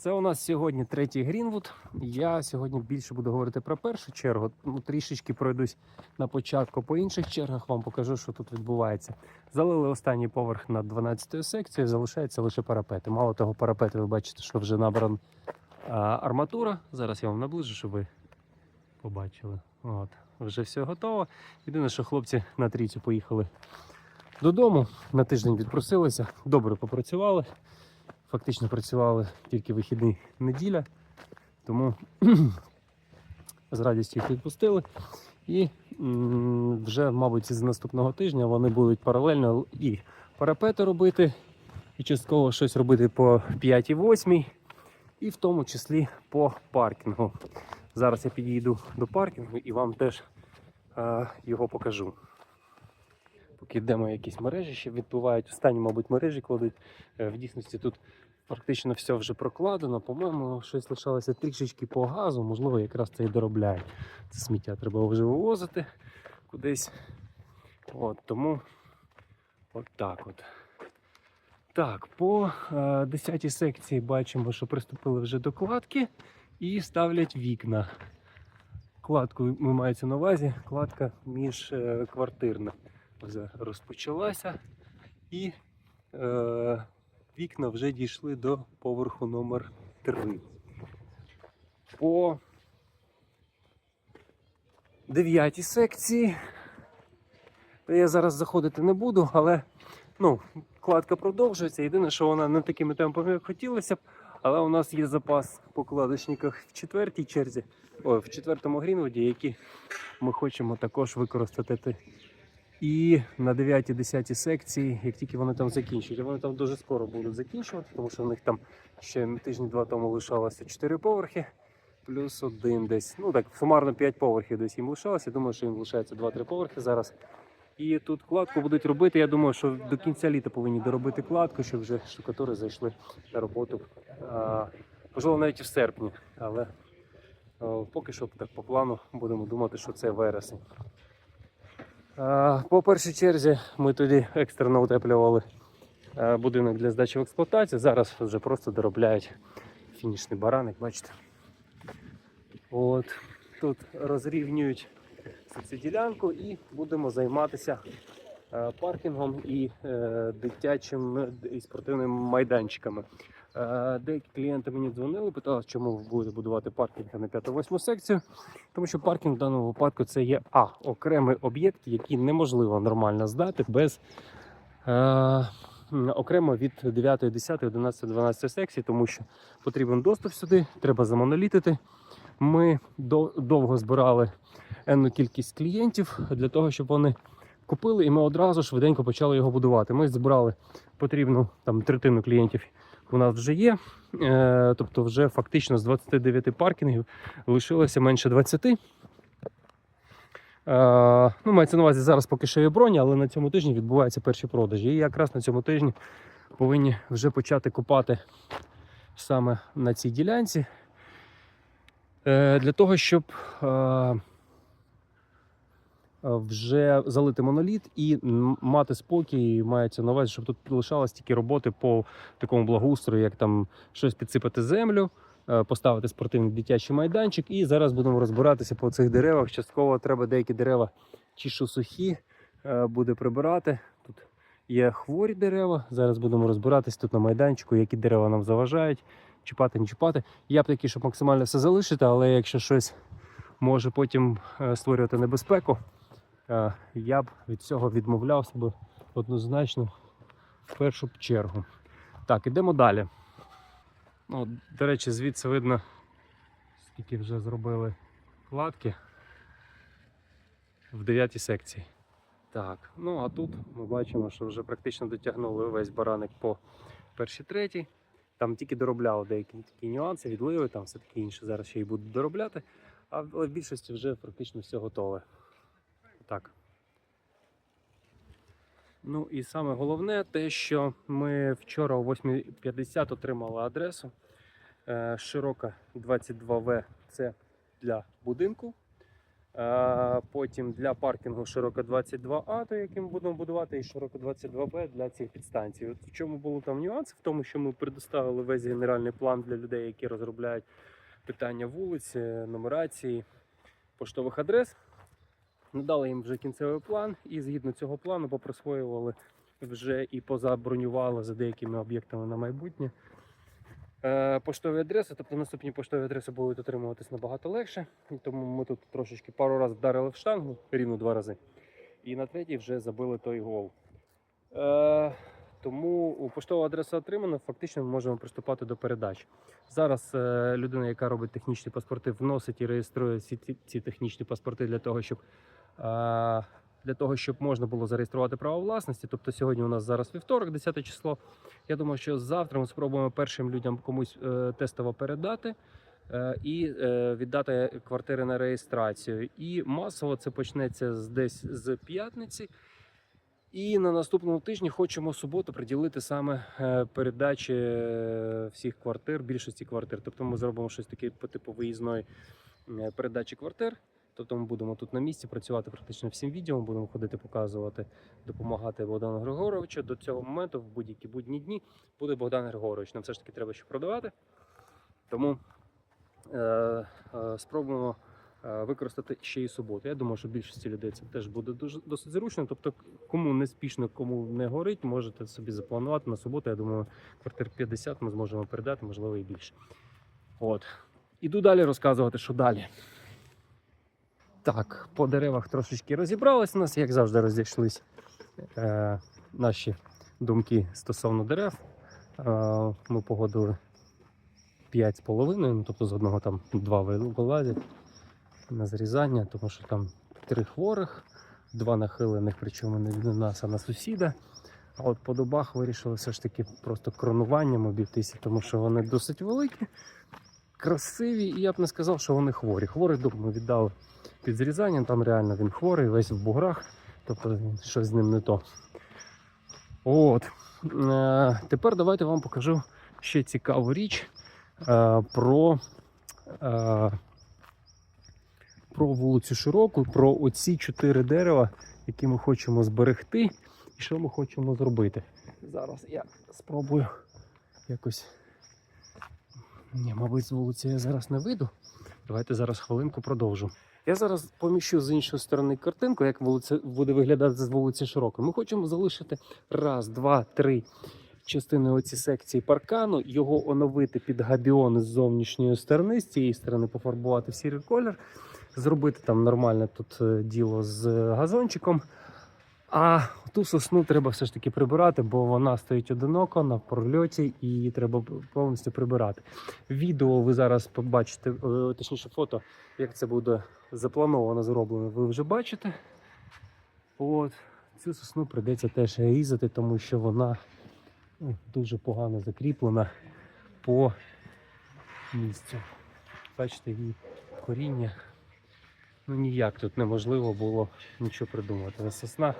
Це у нас сьогодні третій Грінвуд. Я сьогодні більше буду говорити про першу чергу. Ну, трішечки пройдусь на початку по інших чергах, вам покажу, що тут відбувається. Залили останній поверх над 12 секцією, залишається лише парапети. Мало того, парапети ви бачите, що вже набрана арматура. Зараз я вам наближу, щоб ви побачили. От, вже все готово. Єдине, що хлопці на трійцю поїхали додому. На тиждень відпросилися, добре попрацювали. Фактично працювали тільки вихідний неділя, тому з радістю їх відпустили. І вже, мабуть, з наступного тижня вони будуть паралельно і парапети робити, і частково щось робити по 5-8, і в тому числі по паркінгу. Зараз я підійду до паркінгу і вам теж е, його покажу. Поки йдемо якісь мережі ще відбувають. Останні, мабуть, мережі кладуть. Е, В дійсності тут практично все вже прокладено. По-моєму, щось лишалося трішечки по газу, можливо, якраз це і доробляють. Це сміття треба вже вивозити кудись. От, тому от так от. Так, по е, 10 секції бачимо, що приступили вже до кладки і ставлять вікна. Кладку мається на увазі, кладка між е, квартирна вже розпочалася. І е, вікна вже дійшли до поверху номер 3. По дев'ятій секції. Я зараз заходити не буду, але ну, кладка продовжується. Єдине, що вона не такими темпами, як хотілося б. Але у нас є запас по кладочниках в четвертій черзі, ой, в четвертому грінвуді, які ми хочемо також використати. І на 9-10 секції, як тільки вони там закінчать, вони там дуже скоро будуть закінчувати, тому що в них там ще тижні-два тому лишалося 4 поверхи, плюс один десь. Ну так, сумарно 5 поверхів десь їм лишалося. Думаю, що їм лишається 2-3 поверхи зараз. І тут кладку будуть робити. Я думаю, що до кінця літа повинні доробити кладку, щоб вже штукатури зайшли на роботу. Можливо, навіть в серпні, але поки що так по плану будемо думати, що це вересень. По першій черзі ми тоді екстрено утеплювали будинок для здачі в експлуатацію. Зараз вже просто доробляють фінішний бараник, бачите. От тут розрівнюють цю ділянку і будемо займатися паркінгом і е, дитячим е, і спортивними майданчиками. Е, Деякі клієнти мені дзвонили, питали, чому ви будете будувати паркінг а не 5-8 секцію. Тому що паркінг в даному випадку це є а окремий об'єкт, який неможливо нормально здати без е, окремо від 9, 10, 11, 12 секцій, тому що потрібен доступ сюди, треба замонолітити. Ми довго збирали енну кількість клієнтів для того, щоб вони купили, і ми одразу швиденько почали його будувати. Ми збирали потрібну там третину клієнтів. У нас вже є, е, тобто вже фактично з 29 паркінгів лишилося менше 20. Е, ну, мається на увазі зараз поки що є броні, але на цьому тижні відбуваються перші продажі. І якраз на цьому тижні повинні вже почати купати саме на цій ділянці. Е, для того, щоб вже залити моноліт і мати спокій, мається на увазі, щоб тут лишалось тільки роботи по такому благоустрою, як там щось підсипати землю, е, поставити спортивний дитячий майданчик. І зараз будемо розбиратися по цих деревах. Частково треба деякі дерева чи що сухі е, буде прибирати. Тут є хворі дерева. Зараз будемо розбиратись тут на майданчику, які дерева нам заважають, чіпати, не чіпати. Я б такий, щоб максимально все залишити, але якщо щось може потім е, створювати небезпеку, я б від цього відмовлявся би однозначно в першу чергу. Так, ідемо далі. Ну, до речі, звідси видно, скільки вже зробили кладки в 9 секції. Так, ну а тут ми бачимо, що вже практично дотягнули весь бараник по першій третій. Там тільки доробляли деякі такі нюанси, відливи, там все таке інше. Зараз ще й будуть доробляти. Але в більшості вже практично все готове. Так. Ну і саме головне те, що ми вчора о 8.50 отримали адресу. Е, Широка 22В це для будинку. Е, Потім для паркінгу широко 22А, то яким будемо будувати, і широко 22Б для цих підстанцій. От в чому було там нюанс? В тому, що ми предоставили весь генеральний план для людей, які розробляють питання вулиць, нумерації, поштових адрес. Надали їм вже кінцевий план, і згідно цього плану поприсвоювали вже і позабронювали за деякими об'єктами на майбутнє. Е, Поштові адреси, тобто наступні поштові адреси будуть отримуватись набагато легше. Тому ми тут трошечки пару разів вдарили в штангу, рівно два рази. І на третій вже забили той гол. Е, тому поштова адреса отримана, фактично ми можемо приступати до передач. Зараз е, людина, яка робить технічні паспорти, вносить і реєструє ці, ці технічні паспорти для того, щоб для того, щоб можна було зареєструвати право власності. Тобто сьогодні у нас зараз вівторок, 10 число. Я думаю, що завтра ми спробуємо першим людям комусь е, тестово передати е, і е, віддати квартири на реєстрацію. І масово це почнеться десь з п'ятниці. І на наступному тижні хочемо суботу приділити саме передачі всіх квартир, більшості квартир. Тобто ми зробимо щось таке по типу виїзної передачі квартир. Тобто ми будемо тут на місці працювати практично всім відео, будемо ходити, показувати, допомагати Богдану Григоровичу. До цього моменту, в будь-які будні дні, буде Богдан Григорович. Нам все ж таки треба ще продавати. Тому е, е, спробуємо е, використати ще і суботу. Я думаю, що більшості людей це теж буде дуже досить зручно. Тобто, кому не спішно, кому не горить, можете собі запланувати на суботу. Я думаю, квартир 50 ми зможемо передати, можливо, і більше. От. Іду далі розказувати, що далі. Так, по деревах трошечки розібрались у нас, як завжди, розійшлись е, наші думки стосовно дерев. Е, ми погодили 5,5, ну, тобто з одного там два вил- вилазять на зрізання, тому що там три хворих, два нахилених, причому не на нас, а на сусіда. А от по дубах вирішили все ж таки просто кронуванням обійтися, тому що вони досить великі, красиві, і я б не сказав, що вони хворі. Хворий дуб ми віддали під зрізанням, там реально він хворий, весь в буграх, тобто щось з ним не то. От. Е, тепер давайте вам покажу ще цікаву річ е, про, е, про вулицю Широку, про оці чотири дерева, які ми хочемо зберегти, і що ми хочемо зробити. Зараз я спробую якось. Ні, мабуть, з вулиці я зараз не вийду. Давайте зараз хвилинку продовжу. Я зараз поміщу з іншої сторони картинку, як вулиця буде виглядати з вулиці Широкої. Ми хочемо залишити раз, два, три частини оці секції паркану, його оновити під габіон з зовнішньої сторони, з цієї сторони пофарбувати в сірий колір, зробити там нормальне тут е, діло з газончиком. А ту сосну треба все ж таки прибирати, бо вона стоїть одиноко на прольоті і треба повністю прибирати. Відео ви зараз побачите, е, точніше фото, як це буде заплановано зроблено, ви вже бачите. От. Цю сосну прийдеться теж різати, тому що вона ну, дуже погано закріплена по місцю. Бачите, її коріння. Ну ніяк тут неможливо було нічого придумати. Сосна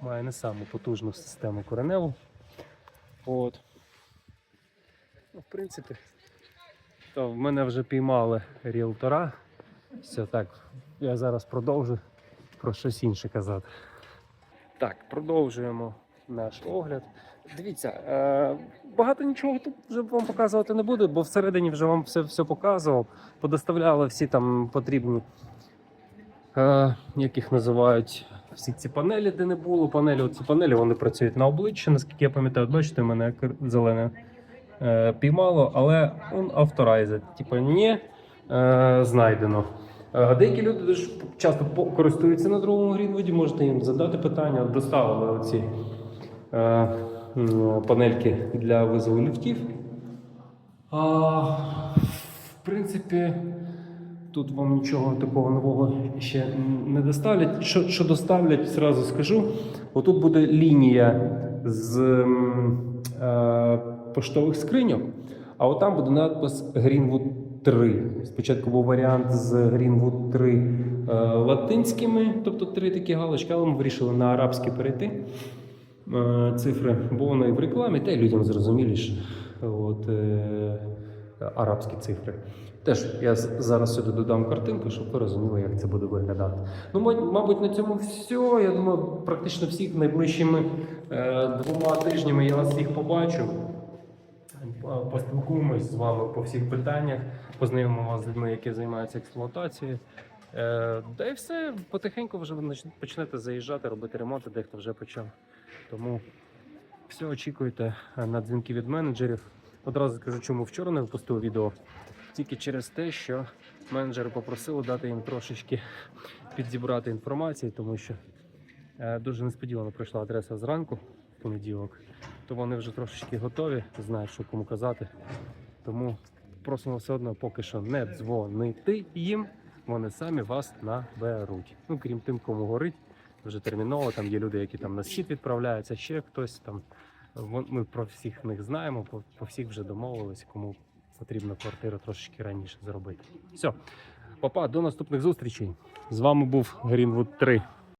має не саму потужну систему кореневу. От. Ну, в принципі, то в мене вже піймали ріелтора. Все так, я зараз продовжу про щось інше казати. Так, продовжуємо наш огляд. Дивіться, е, багато нічого тут вже вам показувати не буду, бо всередині вже вам все, все показував. Подоставляли всі там потрібні, як їх називають, всі ці панелі, де не було. Панелі, оці панелі вони працюють на обличчі, наскільки я пам'ятаю, бачите, мене зелене е, піймало, але он авторайзер. Типа ні, е, знайдено. Е, Деякі люди дуже часто користуються на другому грінвуді, можете їм задати питання, доставили оці е, панельки для визову ліфтів. А, в принципі, тут вам нічого такого нового ще не доставлять. Що, що доставлять, зразу скажу. Отут буде лінія з е, поштових скриньок, а отам буде надпис Greenwood 3. Спочатку був варіант з Greenwood 3 е, латинськими, тобто три такі галочки, але ми вирішили на арабські перейти е, цифри, бо воно і в рекламі, та й людям зрозуміліше. От, е, арабські цифри. Теж я зараз сюди додам картинку, щоб ви розуміли, як це буде виглядати. Ну, ма- мабуть, на цьому все. Я думаю, практично всіх найближчими е, двома тижнями я вас всіх побачу. По- Поспілкуємось з вами по всіх питаннях, познайомимо вас з людьми, які займаються експлуатацією. Е, да і все, потихеньку вже ви почнете заїжджати, робити ремонти, дехто вже почав. Тому все очікуйте е, на дзвінки від менеджерів. Одразу скажу, чому вчора не випустив відео. Тільки через те, що менеджери попросили дати їм трошечки підзібрати інформації, тому що е, дуже несподівано прийшла адреса зранку понеділок, то вони вже трошечки готові, знають, що кому казати. Тому просимо все одно поки що не дзвонити їм, вони самі вас наберуть. Ну, крім тим, кому горить, вже терміново. Там є люди, які там на схід відправляються, ще хтось там. Ми про всіх них знаємо, по, по всіх вже домовились, кому потрібно квартиру трошечки раніше зробити. Все, папа, до наступних зустрічей. З вами був Greenwood 3.